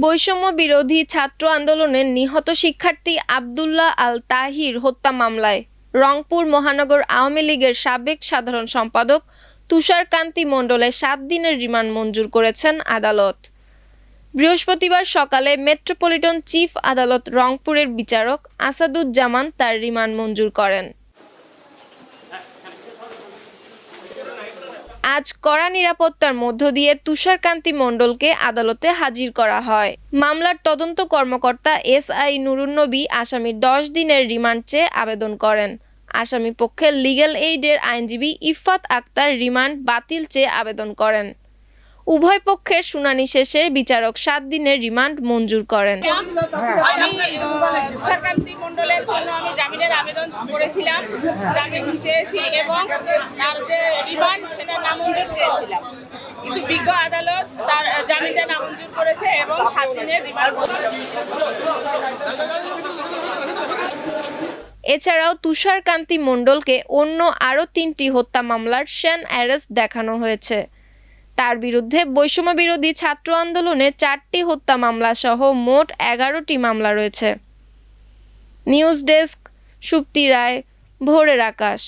বৈষম্য বিরোধী ছাত্র আন্দোলনে নিহত শিক্ষার্থী আবদুল্লাহ আল তাহির হত্যা মামলায় রংপুর মহানগর আওয়ামী লীগের সাবেক সাধারণ সম্পাদক তুষারকান্তি মণ্ডলে সাত দিনের রিমান্ড মঞ্জুর করেছেন আদালত। বৃহস্পতিবার সকালে মেট্রোপলিটন চিফ আদালত রংপুরের বিচারক আসাদুজ্জামান তার রিমান্ড মঞ্জুর করেন। আজ কড়া নিরাপত্তার মধ্য দিয়ে তুষারকান্তি মণ্ডলকে আদালতে হাজির করা হয়। মামলার তদন্ত কর্মকর্তা এস আই নুরুন্নবী আসামির দশ দিনের রিমান্ড চেয়ে আবেদন করেন। আসামি পক্ষে লিগ্যাল এইডের আইনজীবী ইফাত আক্তার রিমান্ড বাতিল চেয়ে আবেদন করেন। উভয় পক্ষের শুনানি শেষে বিচারক সাত দিনের রিমান্ড মঞ্জুর করেন। আমি জন্য আবেদন করেছিলাম। জামিন চেয়েছি এবং তার যে রিমান্ড বিজ্ঞ আদালত তার জামিনটা নামঞ্জুর করেছে এবং সাত দিনের এছাড়াও তুষারকান্তি মণ্ডলকে অন্য আরও তিনটি হত্যা মামলার শ্যান অ্যারেস্ট দেখানো হয়েছে। তার বিরুদ্ধে বৈষম্য বিরোধী ছাত্র আন্দোলনে চারটি হত্যা মামলা সহ মোট এগারোটি মামলা রয়েছে। নিউজ ডেস্ক, সুপ্তি রায়, ভোরের আকাশ।